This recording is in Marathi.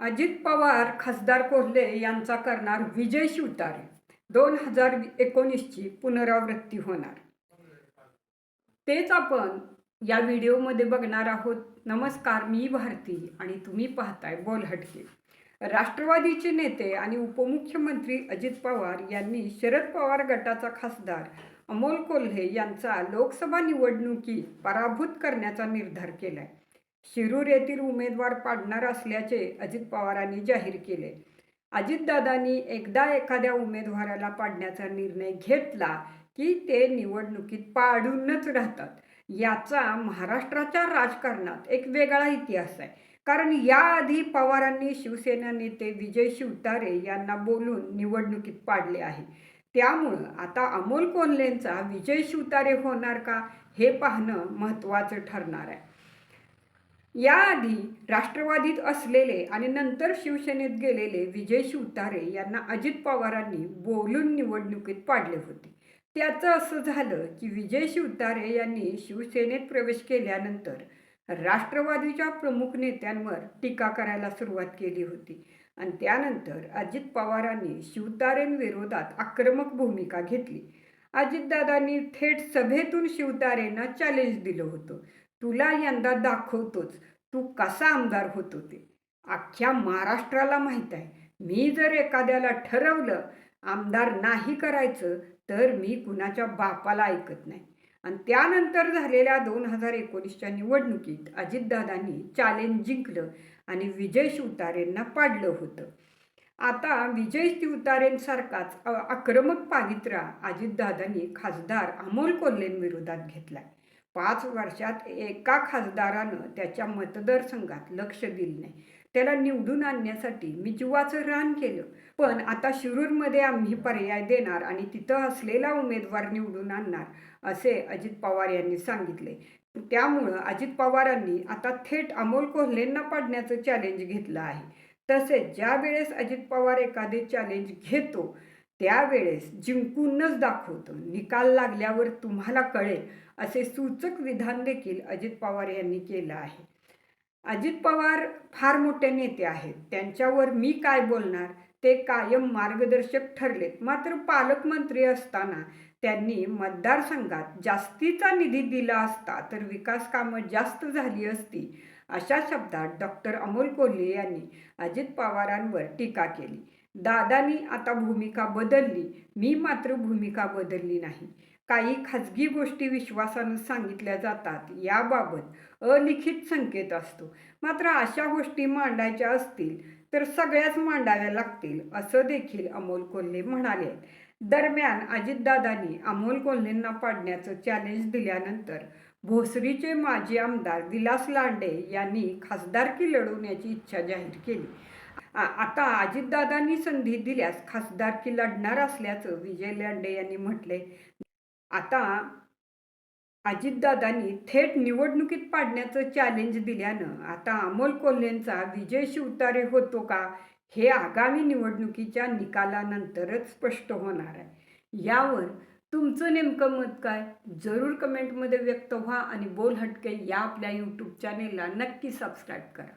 अजित पवार खासदार कोल्हे यांचा करणार विजय शिवतारे. दोन हजार एकोणीसची पुनरावृत्ती होणार. तेच आपण या व्हिडिओमध्ये बघणार आहोत. नमस्कार मी भारती आणि तुम्ही पाहताय बोलहटके. राष्ट्रवादीचे नेते आणि उपमुख्यमंत्री अजित पवार यांनी शरद पवार गटाचा खासदार अमोल कोल्हे यांचा लोकसभा निवडणुकीत पराभूत करण्याचा निर्धार केला आहे शिरूर येथील उमेदवार पाडणार असल्याचे अजित पवारांनी जाहीर केले. अजितदादांनी एकदा एखाद्या उमेदवाराला पाडण्याचा निर्णय घेतला की ते निवडणुकीत पाडूनच राहतात. याचा महाराष्ट्राच्या राजकारणात एक वेगळा इतिहास आहे. कारण याआधी पवारांनी शिवसेना नेते विजय शिवतारे यांना बोलून निवडणुकीत पाडले आहे. त्यामुळं आता अमोल कोल्हेंचा विजय शिवतारे होणार का हे पाहणं महत्त्वाचं ठरणार आहे. याआधी राष्ट्रवादीत असलेले आणि नंतर शिवसेनेत गेलेले विजय शिवतारे यांना अजित पवारांनी बोलून निवडणुकीत पाडले होते. त्याचं असं झालं की विजय शिवतारे यांनी शिवसेनेत प्रवेश केल्यानंतर राष्ट्रवादीच्या प्रमुख नेत्यांवर टीका करायला सुरुवात केली होती. आणि त्यानंतर अजित पवारांनी शिवतारेंविरोधात आक्रमक भूमिका घेतली. अजितदादांनी थेट सभेतून शिवतारेंना चॅलेंज दिलं होतं. तुला यंदा दाखवतोच. तू कसा आमदार होत होते? अख्ख्या महाराष्ट्राला माहीत आहे. मी जर एखाद्याला ठरवलं आमदार नाही करायचं तर मी कुणाच्या बापाला ऐकत नाही. आणि त्यानंतर झालेल्या दोन हजार एकोणीसच्या निवडणुकीत अजितदादांनी चॅलेंज जिंकलं आणि विजय शिवतारेंना पाडलं होतं. आता विजय शिवतारेंसारखाच आक्रमक पावित्रा अजितदादांनी खासदार अमोल कोल्हेंविरोधात घेतलाय. पाच वर्षात एका खासदारानं त्याच्या मतदारसंघात लक्ष दिलं नाही. त्याला निवडून आणण्यासाठी मी जीवाचं रान केलं. पण आता शिरूरमध्ये आम्ही पर्याय देणार आणि तिथं असलेला उमेदवार निवडून आणणार असे अजित पवार यांनी सांगितले. त्यामुळं अजित पवारांनी आता थेट अमोल कोल्हेंना पाडण्याचं चॅलेंज घेतलं आहे. तसेच ज्या वेळेस अजित पवार एखादे चॅलेंज घेतो त्यावेळेस जिंकूनच दाखवतो. निकाल लागल्यावर तुम्हाला कळेल असे सूचक विधान देखील अजित पवार यांनी केलं आहे. अजित पवार फार मोठे नेते आहेत. त्यांच्यावर मी काय बोलणार? ते कायम मार्गदर्शक ठरलेत. मात्र पालकमंत्री असताना त्यांनी मतदारसंघात जास्तीचा निधी दिला असता तर विकास कामं जास्त झाली असती अशा शब्दात डॉक्टर अमोल कोल्हे यांनी अजित पवारांवर टीका केली. दादानी आता भूमिका बदलली. मी मात्र भूमिका बदलली नाही. काही खाजगी गोष्टी विश्वासानं सांगितल्या जातात. याबाबत अलिखित संकेत असतो. मात्र अशा गोष्टी मांडायच्या असतील तर सगळ्याच मांडाव्या लागतील असं देखील अमोल कोल्हे म्हणाले. दरम्यान अजितदादांनी अमोल कोल्हेंना पाडण्याचं चॅलेंज दिल्यानंतर भोसरीचे माजी आमदार विलास लांडे यांनी खासदारकी लढवण्याची इच्छा जाहीर केली. आता अजितदादांनी संधी दिल्यास खासदारकी लढणार असल्याचं विजय लांडे यांनी म्हटले. आता अजितदादांनी थेट निवडणुकीत पाडण्याचं चॅलेंज दिल्यानं आता अमोल कोल्हेंचा विजय शिवतारे होतो का हे आगामी निवडणुकीच्या निकालानंतरच स्पष्ट होणार आहे. यावर तुमचं नेमकं मत काय? जरूर कमेंटमध्ये व्यक्त व्हा आणि बोल हटके या आपल्या यूट्यूब चॅनेलला नक्की सबस्क्राईब करा.